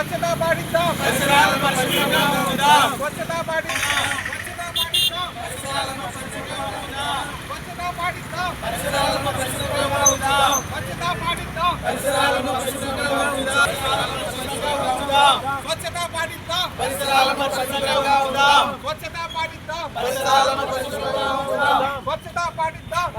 స్వచ్ఛతా పాటిద్దాం. స్వచ్ఛతా పాటిద్దాం. స్వచ్ఛతా పాటిద్దాం. పరిసరాలను పరిశుభ్రంగా ఉంచుదాం. స్వచ్ఛతా పాటిద్దాం. పరిసరాలను పరిశుభ్రంగా ఉంచుదాం. స్వచ్ఛతా పాటిద్దాం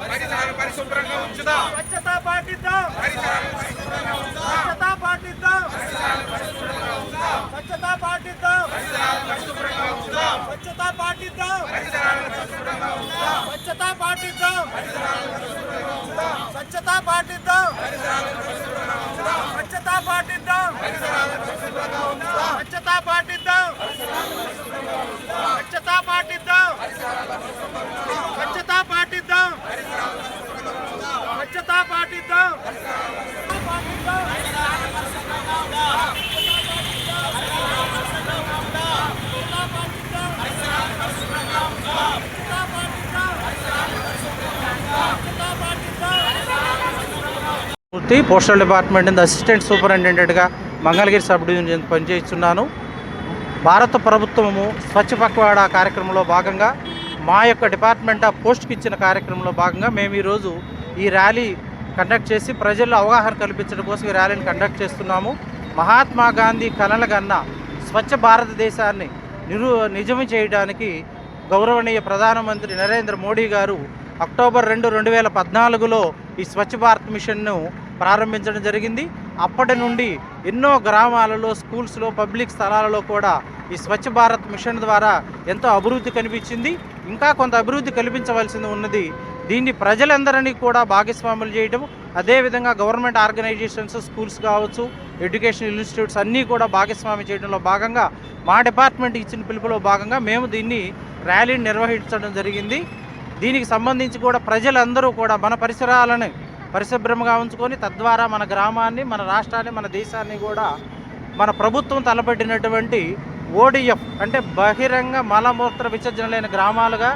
పరిసరాలను పరిశుభ్రంగా ఉంచుదాం స్వచ్ఛతా పాటిద్దాం పరిసరాలను పరిశుభ్రంగా ఉంచుదాం స్వచ్ఛతా పాటిద్దాం పరిసరాలను పరిశుభ్రంగా ఉంచుదాం పరిసరాలను పరిశుభ్రంగా ఉంచుదాం పరిసరాలను పరిశుభ్రంగా ఉంచుదాం స్వచ్ఛతా పాటిద్దాం స్వచ్ఛతా పాటిద్దాం స్వచ్ఛతా పాటిద్దాం స్వచ్ఛతా పాటిద్దాం స్వచ్ఛతా పాటిద్దాం Murthy postal department in assistant సూపరింటెండెంట్గా Mangalagiri sub division పనిచేస్తున్నాను భారత ప్రభుత్వము స్వచ్ఛ పక్వాడ కార్యక్రమంలో భాగంగా మా యొక్క డిపార్ట్మెంట్ ఆ పోస్ట్కి ఇచ్చిన కార్యక్రమంలో భాగంగా మేము ఈరోజు ఈ ర్యాలీ కండక్ట్ చేసి ప్రజల్లో అవగాహన కల్పించడం కోసం ఈ ర్యాలీని కండక్ట్ చేస్తున్నాము. మహాత్మా గాంధీ కలల కన్నా స్వచ్ఛ భారతదేశాన్ని నిరు నిజం చేయడానికి గౌరవనీయ ప్రధానమంత్రి నరేంద్ర మోడీ గారు అక్టోబర్ రెండు రెండు వేల పద్నాలుగులో ఈ స్వచ్ఛ భారత్ మిషన్ను ప్రారంభించడం జరిగింది. అప్పటి నుండి ఎన్నో గ్రామాలలో స్కూల్స్లో పబ్లిక్ స్థలాలలో కూడా ఈ స్వచ్ఛ భారత్ మిషన్ ద్వారా ఎంతో అభివృద్ధి కనిపించింది. ఇంకా కొంత అభివృద్ధి కల్పించవలసింది ఉన్నది దీన్ని ప్రజలందరినీ కూడా భాగస్వాములు చేయడం అదేవిధంగా గవర్నమెంట్ ఆర్గనైజేషన్స్ స్కూల్స్ కావచ్చు ఎడ్యుకేషన్ ఇన్స్టిట్యూట్స్ అన్నీ కూడా భాగస్వామి చేయడంలో భాగంగా మా డిపార్ట్మెంట్ ఇచ్చిన పిలుపులో భాగంగా మేము దీన్ని ర్యాలీని నిర్వహించడం జరిగింది. దీనికి సంబంధించి కూడా ప్రజలందరూ కూడా మన పరిసరాలను పరిశుభ్రంగా ఉంచుకొని తద్వారా మన గ్రామాన్ని మన రాష్ట్రాన్ని మన దేశాన్ని కూడా మన ప్రభుత్వం తలపెట్టినటువంటి ఓడిఎఫ్ అంటే బహిరంగ మలమూత్ర విసర్జన లేని గ్రామాలుగా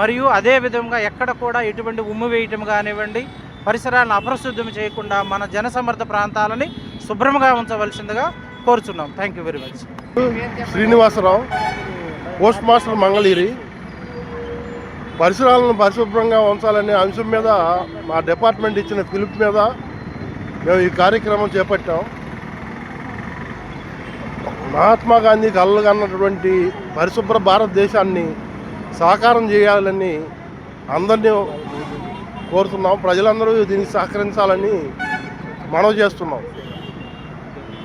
మరియు అదే విధంగా ఎక్కడ కూడా ఎటువంటి ఉమ్ము వేయటం కానివ్వండి పరిసరాలను అపరిశుద్ధం చేయకుండా మన జనసమర్థ ప్రాంతాలని శుభ్రంగా ఉంచవలసిందిగా కోరుచున్నాం. Thank you very much. Srinivasarao post master Mangalagiri. పరిసరాలను పరిశుభ్రంగా ఉంచాలనే అంశం మీద మా డిపార్ట్మెంట్ ఇచ్చిన పిలుపు మీద మేము ఈ కార్యక్రమం చేపట్టాం. మహాత్మా గాంధీ కళ్ళు కన్నటువంటి పరిశుభ్ర భారతదేశాన్ని సాకారం చేయాలని అందరినీ కోరుతున్నాం. ప్రజలందరూ దీనికి సహకరించాలని మనవి చేస్తున్నాం.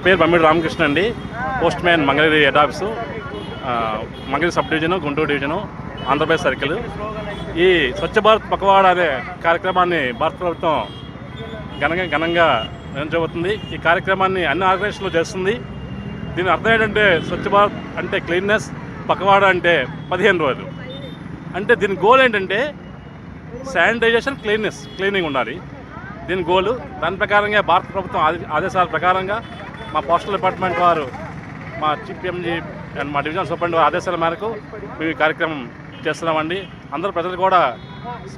పేరు బమ్మిడి రామకృష్ణ అండి. Post man Mangalagiri head office. Mangalagiri sub division Guntur division. Andhra Pradesh circle. ఈ స్వచ్ఛ భారత్ పకవాడ అనే కార్యక్రమాన్ని భారత ప్రభుత్వం ఘనంగా ఘనంగా నిర్వహించబోతుంది. ఈ కార్యక్రమాన్ని అన్ని ఆర్గనైజేషన్లు చేస్తుంది. దీని అర్థం ఏంటంటే స్వచ్ఛ భారత్ అంటే క్లీన్నెస్ పకవాడ అంటే పదిహేను రోజులు. అంటే దీని గోల్ ఏంటంటే శానిటైజేషన్ క్లీన్నెస్ క్లీనింగ్ ఉండాలి. దీని గోలు దాని ప్రకారంగా భారత ప్రభుత్వం ఆదేశాల ప్రకారంగా మా పోస్టల్ డిపార్ట్మెంట్ వారు మా చీఫ్ ఎంజీ అండ్ మా డివిజనల్ సూపరింటెండెంట్ ఆదేశాల మేరకు మేము ఈ కార్యక్రమం చేస్తున్నామండి. అందరూ ప్రజలు కూడా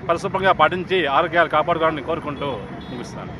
పరిశుభ్రంగా పాటించి ఆరోగ్యాలు కాపాడుకోవాలని కోరుకుంటూ ముగిస్తున్నాను.